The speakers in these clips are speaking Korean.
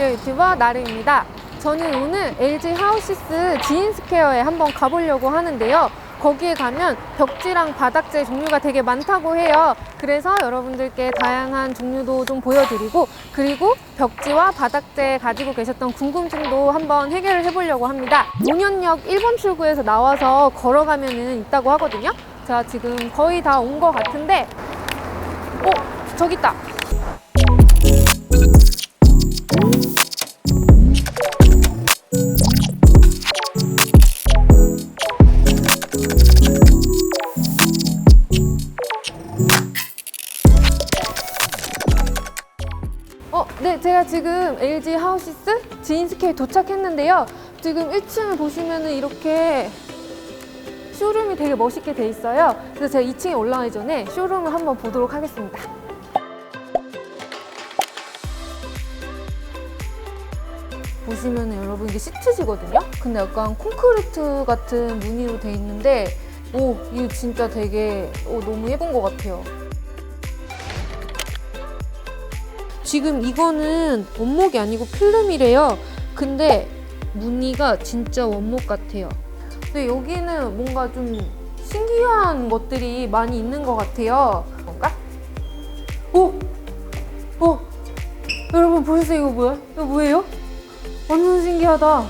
유튜버 나르입니다. 저는 오늘 LG 하우시스 지인스퀘어에 한번 가보려고 하는데요. 거기에 가면 벽지랑 바닥재 종류가 되게 많다고 해요. 그래서 여러분들께 다양한 종류도 좀 보여드리고 그리고 벽지와 바닥재 가지고 계셨던 궁금증도 한번 해결을 해보려고 합니다. 논현역 1번 출구에서 나와서 걸어가면은 있다고 하거든요. 자, 지금 거의 다 온 것 같은데 어, 저기 있다. 어, 네, 제가 지금 LG 하우시스 지인스케에 도착했는데요. 지금 1층을 보시면은 이렇게 쇼룸이 되게 멋있게 돼 있어요. 그래서 제가 2층에 올라가기 전에 쇼룸을 한번 보도록 하겠습니다. 보시면은 여러분 이게 시트지거든요. 근데 약간 콘크리트 같은 무늬로 돼 있는데 오, 이거 진짜 되게 오, 너무 예쁜 것 같아요. 지금 이거는 원목이 아니고 필름이래요. 근데 무늬가 진짜 원목 같아요. 근데 여기는 뭔가 좀 신기한 것들이 많이 있는 것 같아요. 뭔가? 오! 오! 여러분 보셨어요? 이거 뭐야? 이거 뭐예요? 완전 신기하다.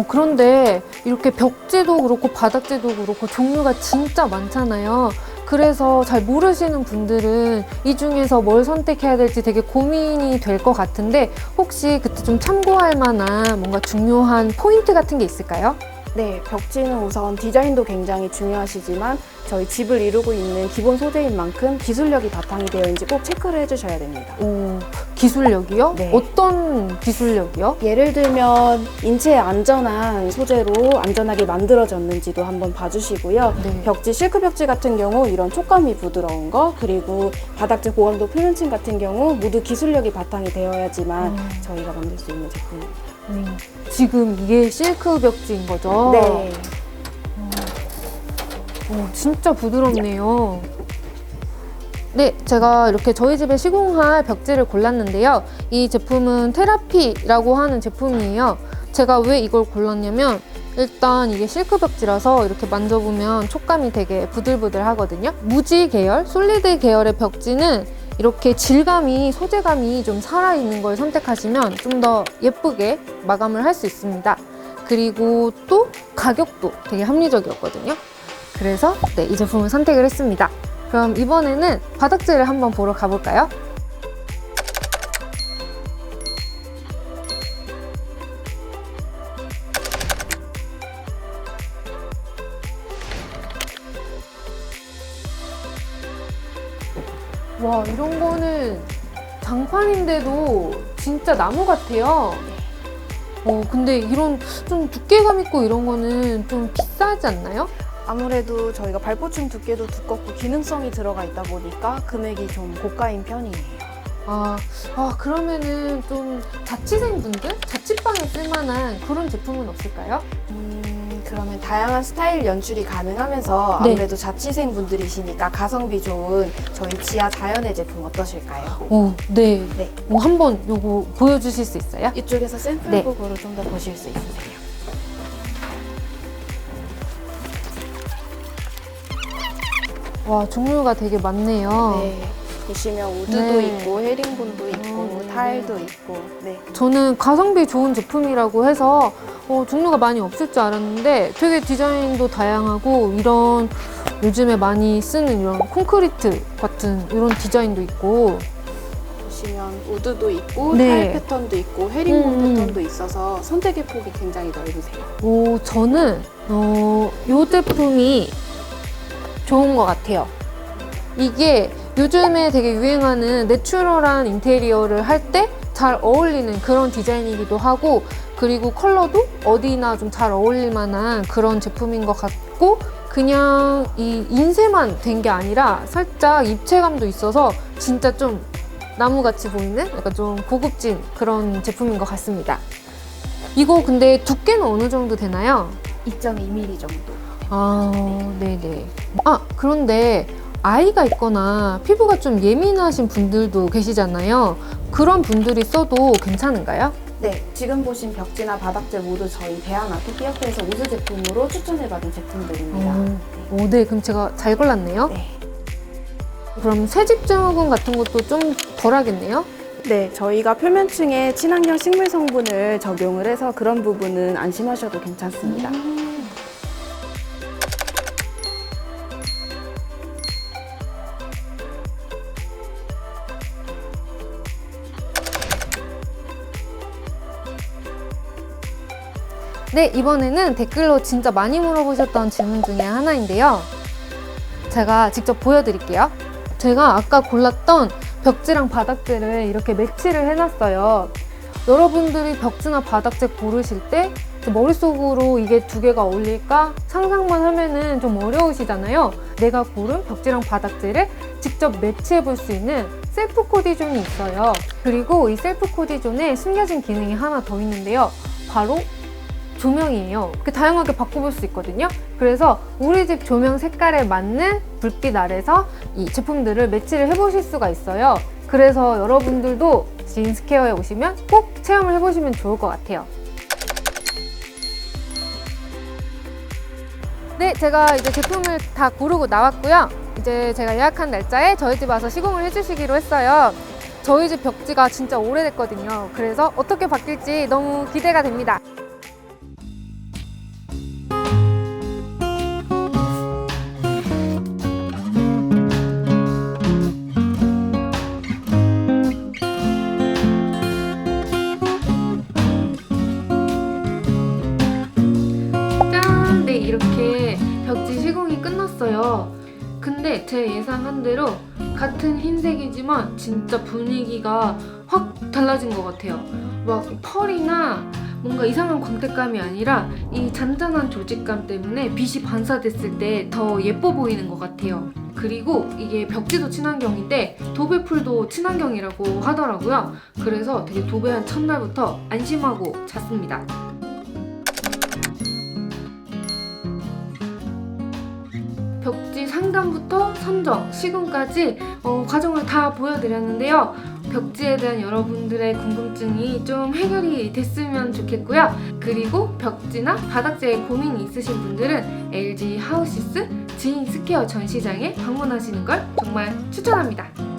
어, 그런데 이렇게 벽지도 그렇고 바닥재도 그렇고 종류가 진짜 많잖아요. 그래서 잘 모르시는 분들은 이 중에서 뭘 선택해야 될지 되게 고민이 될 것 같은데 혹시 그때 좀 참고할 만한 뭔가 중요한 포인트 같은 게 있을까요? 네, 벽지는 우선 디자인도 굉장히 중요하시지만 저희 집을 이루고 있는 기본 소재인 만큼 기술력이 바탕이 되어 있는지 꼭 체크를 해주셔야 됩니다. 오, 기술력이요? 네. 어떤 기술력이요? 예를 들면 인체에 안전한 소재로 안전하게 만들어졌는지도 한번 봐주시고요. 네. 벽지 실크 벽지 같은 경우 이런 촉감이 부드러운 거 그리고 바닥재 고강도 필름층 같은 경우 모두 기술력이 바탕이 되어야지만 음. 저희가 만들 수 있는 제품입니다. 음, 지금 이게 실크 벽지인 거죠? 네. 오, 진짜 부드럽네요. 네, 제가 이렇게 저희 집에 시공할 벽지를 골랐는데요. 이 제품은 테라피라고 하는 제품이에요. 제가 왜 이걸 골랐냐면 일단 이게 실크 벽지라서 이렇게 만져보면 촉감이 되게 부들부들 하거든요. 무지 계열, 솔리드 계열의 벽지는 이렇게 질감이, 소재감이 좀 살아있는 걸 선택하시면 좀 더 예쁘게 마감을 할 수 있습니다. 그리고 또 가격도 되게 합리적이었거든요. 그래서 네, 이 제품을 선택을 했습니다. 그럼 이번에는 바닥재를 한번 보러 가볼까요? 와, 이런 거는 장판인데도 진짜 나무 같아요. 어, 근데 이런 좀 두께감 있고 이런 거는 좀 비싸지 않나요? 아무래도 저희가 발포층 두께도 두껍고 기능성이 들어가 있다 보니까 금액이 좀 고가인 편이에요. 아, 아 그러면은 좀 자취생분들 자취방에 쓸만한 그런 제품은 없을까요? 음, 그러면 다양한 스타일 연출이 가능하면서 네. 아무래도 자취생 분들이시니까 가성비 좋은 저희 지하 자연의 제품 어떠실까요? 오, 네. 네. 오, 한번 요거 보여주실 수 있어요? 이쪽에서 샘플북으로 좀 더 보실 수 있으세요. 와, 종류가 되게 많네요. 네. 보시면 우드도 네. 있고 헤링본도 있고 어, 네. 타일도 있고 네. 저는 가성비 좋은 제품이라고 해서 어, 종류가 많이 없을 줄 알았는데 되게 디자인도 다양하고 이런 요즘에 많이 쓰는 이런 콘크리트 같은 이런 디자인도 있고 보시면 우드도 있고 네. 타일 패턴도 있고 헤링본 음. 패턴도 있어서 선택의 폭이 굉장히 넓으세요. 오, 저는 어, 이 제품이 좋은 것 같아요. 이게 요즘에 되게 유행하는 내추럴한 인테리어를 할 때 잘 어울리는 그런 디자인이기도 하고 그리고 컬러도 어디나 좀 잘 어울릴 만한 그런 제품인 것 같고 그냥 이 인쇄만 된 게 아니라 살짝 입체감도 있어서 진짜 좀 나무같이 보이는 약간 좀 고급진 그런 제품인 것 같습니다. 이거 근데 두께는 어느 정도 되나요? 2.2mm 정도. 아, 네네. 아, 그런데 아이가 있거나 피부가 좀 예민하신 분들도 계시잖아요. 그런 분들이 써도 괜찮은가요? 네, 지금 보신 벽지나 바닥재 모두 저희 대한 아토피협회에서 우수 제품으로 추천해받은 제품들입니다. 오, 오, 네. 그럼 제가 잘 골랐네요. 네. 그럼 세집 증후군 같은 것도 좀 덜하겠네요? 네, 저희가 표면층에 친환경 식물 성분을 적용을 해서 그런 부분은 안심하셔도 괜찮습니다. 네, 이번에는 댓글로 진짜 많이 물어보셨던 질문 중에 하나인데요. 제가 직접 보여드릴게요. 제가 아까 골랐던 벽지랑 바닥재를 이렇게 매치를 해놨어요. 여러분들이 벽지나 바닥재 고르실 때 머릿속으로 이게 두 개가 어울릴까 상상만 하면은 좀 어려우시잖아요. 내가 고른 벽지랑 바닥재를 직접 매치해 볼 수 있는 셀프 코디존이 있어요. 그리고 이 셀프 코디존에 숨겨진 기능이 하나 더 있는데요. 바로 조명이에요. 다양하게 바꿔볼 수 있거든요. 그래서 우리 집 조명 색깔에 맞는 불빛 아래서 이 제품들을 매치를 해보실 수가 있어요. 그래서 여러분들도 진스케어에 오시면 꼭 체험을 해보시면 좋을 것 같아요. 네, 제가 이제 제품을 다 고르고 나왔고요. 이제 제가 예약한 날짜에 저희 집 와서 시공을 해주시기로 했어요. 저희 집 벽지가 진짜 오래됐거든요. 그래서 어떻게 바뀔지 너무 기대가 됩니다. 근데 제 예상한 대로 같은 흰색이지만 진짜 분위기가 확 달라진 것 같아요. 막 펄이나 뭔가 이상한 광택감이 아니라 이 잔잔한 조직감 때문에 빛이 반사됐을 때 더 예뻐 보이는 것 같아요. 그리고 이게 벽지도 친환경인데 도배풀도 친환경이라고 하더라고요. 그래서 되게 도배한 첫날부터 안심하고 잤습니다. 선정, 시공까지 어, 과정을 다 보여드렸는데요. 벽지에 대한 여러분들의 궁금증이 좀 해결이 됐으면 좋겠고요. 그리고 벽지나 바닥재에 고민이 있으신 분들은 LG 하우시스 지인 스퀘어 전시장에 방문하시는 걸 정말 추천합니다.